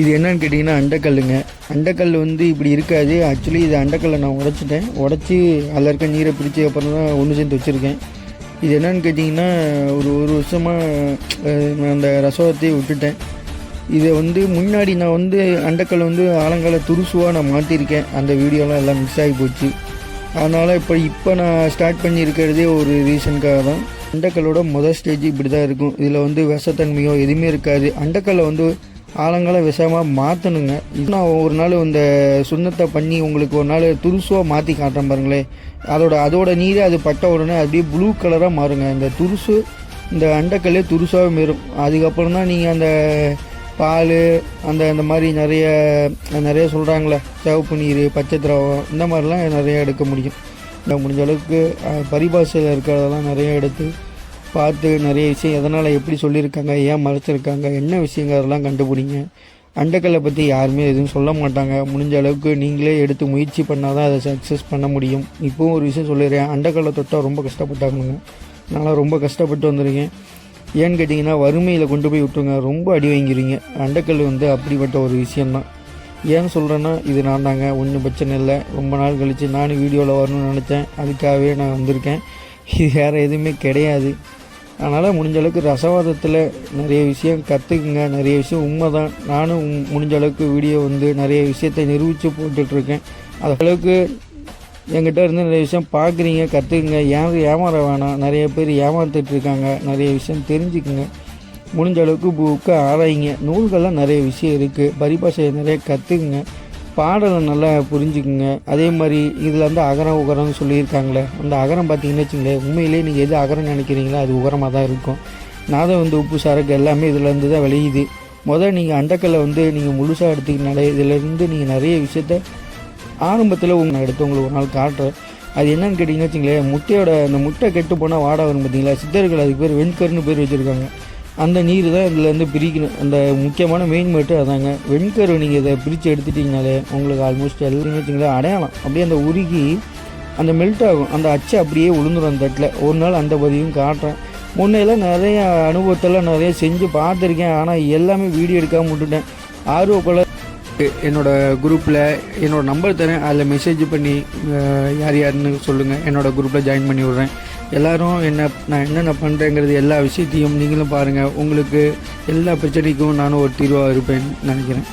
இது என்னன்னு கேட்டிங்கன்னா அண்டக்கல்லுங்க. அண்டக்கல் வந்து இப்படி இருக்காது. ஆக்சுவலி இது அண்டக்கல்லை நான் உடைச்சிட்டேன். உடச்சி அதில் இருக்க நீரை பிரித்து அப்புறம் தான் ஒன்று சேர்ந்து வச்சுருக்கேன். இது என்னன்னு கேட்டிங்கன்னா ஒரு ஒரு வருஷமாக நான் அந்த ரசோகத்தையே விட்டுட்டேன். இதை வந்து முன்னாடி நான் வந்து அண்டைக்கல் வந்து ஆலங்கால துருசுவாக நான் மாற்றிருக்கேன் அந்த வீடியோலாம் எல்லாம் மிஸ் ஆகி போச்சு. அதனால் இப்போ இப்போ நான் ஸ்டார்ட் பண்ணியிருக்கிறதே ஒரு ரீசனுக்காக தான். அண்டக்கல்லோட முதல் ஸ்டேஜ் இப்படி தான் இருக்கும். இதில் வந்து விஷத்தன்மையோ எதுவுமே இருக்காது. அண்டக்கல்லை வந்து ஆலங்கால விஷமாக மாற்றணுங்க இன்னும் நான் ஒரு நாள் இந்த சுண்ணத்தை பண்ணி உங்களுக்கு ஒரு நாள் துருசுவாக மாற்றி காட்டுறேன் பாருங்களேன் அதோட அதோட நீரே அது பட்ட உடனே அப்படியே ப்ளூ கலராக மாறுங்க. இந்த துருசு இந்த அண்டக்கல்லே துருசாகவே மாறும். அதுக்கப்புறம் தான் நீங்கள் அந்த பால் அந்த இந்த மாதிரி நிறைய நிறைய சொல்கிறாங்களே சிவப்பு நீர் பச்சை திரவம் இந்த மாதிரிலாம் நிறைய எடுக்க முடியும். இந்த முடிஞ்ச அளவுக்கு பரிபாஷையில் இருக்கிறதெல்லாம் நிறைய எடுத்து பார்த்து நிறைய விஷயம் எதனால் எப்படி சொல்லியிருக்காங்க ஏன் மறைச்சிருக்காங்க என்ன விஷயங்கள் அதெல்லாம் கண்டுபிடிங்க. அண்டக்கல்லை பற்றி யாருமே எதுவும் சொல்ல மாட்டாங்க. முடிஞ்ச அளவுக்கு நீங்களே எடுத்து முயற்சி பண்ணால் தான் அதை சக்ஸஸ் பண்ண முடியும். இப்போவும் ஒரு விஷயம் சொல்லிடுறேன். அண்டக்கல்லை தொட்டால் ரொம்ப கஷ்டப்பட்டாங்க நான்லாம் ரொம்ப கஷ்டப்பட்டு வந்திருக்கேன். ஏன்னு கேட்டிங்கன்னா வறுமையில் கொண்டு போய் விட்டுருங்க. ரொம்ப அடி வாங்கிடுவீங்க அண்டக்கல் வந்து அப்படிப்பட்ட ஒரு விஷயந்தான் ஏன் சொல்கிறேன்னா இது நான் தாங்க. ஒன்றும் பிரச்சனை இல்லை. ரொம்ப நாள் கழித்து நானும் வீடியோவில் வரணும்னு நினச்சேன். அதுக்காகவே நான் வந்திருக்கேன். இது வேறு எதுவுமே கிடையாது. அதனால் முடிஞ்ச அளவுக்கு ரசவாதத்தில் நிறைய விஷயம் கற்றுக்குங்க நிறைய விஷயம் உண்மை தான் நானும் முடிஞ்ச அளவுக்கு வீடியோ வந்து நிறைய விஷயத்தை நிரூபித்து போட்டுட்ருக்கேன். அது அளவுக்கு என்கிட்ட இருந்து நிறைய விஷயம் பார்க்குறீங்க கற்றுக்குங்க ஏன் ஏமாற வேணாம். நிறைய பேர் ஏமாத்திட்டு இருக்காங்க நிறைய விஷயம் தெரிஞ்சுக்குங்க. முடிஞ்ச அளவுக்கு புக்கை ஆராயிங்க. நூல்கள்லாம் நிறைய விஷயம் இருக்குது பரிபாஷையை நிறைய கற்றுக்குங்க பாடலை நல்லா புரிஞ்சுக்குங்க. அதே மாதிரி இதில் வந்து அகரம் உகரம்னு சொல்லியிருக்காங்களே. அந்த அகரம் பார்த்தீங்கன்னு வச்சுங்களேன் உண்மையிலேயே நீங்கள் எது அகரம் நினைக்கிறீங்களோ அது உகரமாக தான் இருக்கும். நாதம் வந்து உப்பு சரக்கு எல்லாமே இதுலேருந்து தான் விளையுது. முதல் நீங்கள் அண்டக்கல்லை வந்து நீங்கள் முழுசாக எடுத்துக்கினாலே இதிலேருந்து நீங்கள் நிறைய விஷயத்த ஆரம்பத்தில் உங்களை எடுத்து உங்களுக்கு ஒரு நாள் காட்டுறேன். அது என்னன்னு கேட்டிங்கன்னு வச்சுங்களேன் முட்டையோட அந்த முட்டை கெட்டு போனால் வாடை வரும் பார்த்தீங்களா? சித்தர்கள் அதுக்கு பேர் வெண்கருன்னு பேர் வச்சுருக்காங்க. அந்த நீர் தான் இதுலேருந்து பிரிக்கணும். அந்த முக்கியமான மெயின் மட்டும் அதாங்க. வெண்கரு நீங்கள் இதை பிரித்து எடுத்துட்டிங்கனாலே உங்களுக்கு ஆல்மோஸ்ட் எல்லாமே வச்சுங்களேன் அடையாளம். அப்படியே அந்த உருகி அந்த மெல்ட் ஆகும். அந்த அச்சு அப்படியே விழுந்துடும் அந்த தட்டில் ஒரு நாள் அந்த பதிவும் காட்டுறேன். முன்னையெல்லாம் நிறைய அனுபவத்தெல்லாம் நிறைய செஞ்சு பார்த்துருக்கேன். ஆனால் எல்லாமே வீடியோ எடுக்காமல் விட்டுட்டேன். ஆர்வப்போல் என்னோடய குரூப்பில் என்னோடய நம்பர் தரேன். அதில் மெசேஜ் பண்ணி யார் யாருன்னு சொல்லுங்கள் என்னோட குரூப்பில் ஜாயின் பண்ணி விட்றேன். எல்லாரும் என்ன நான் என்னென்ன பண்ணுறேங்கிறது எல்லா விஷயத்தையும் நீங்களும் பாருங்கள் உங்களுக்கு எல்லா பிரச்சனைக்கும் நானும் ஒரு தீர்வாக இருப்பேன்னு நினைக்கிறேன்.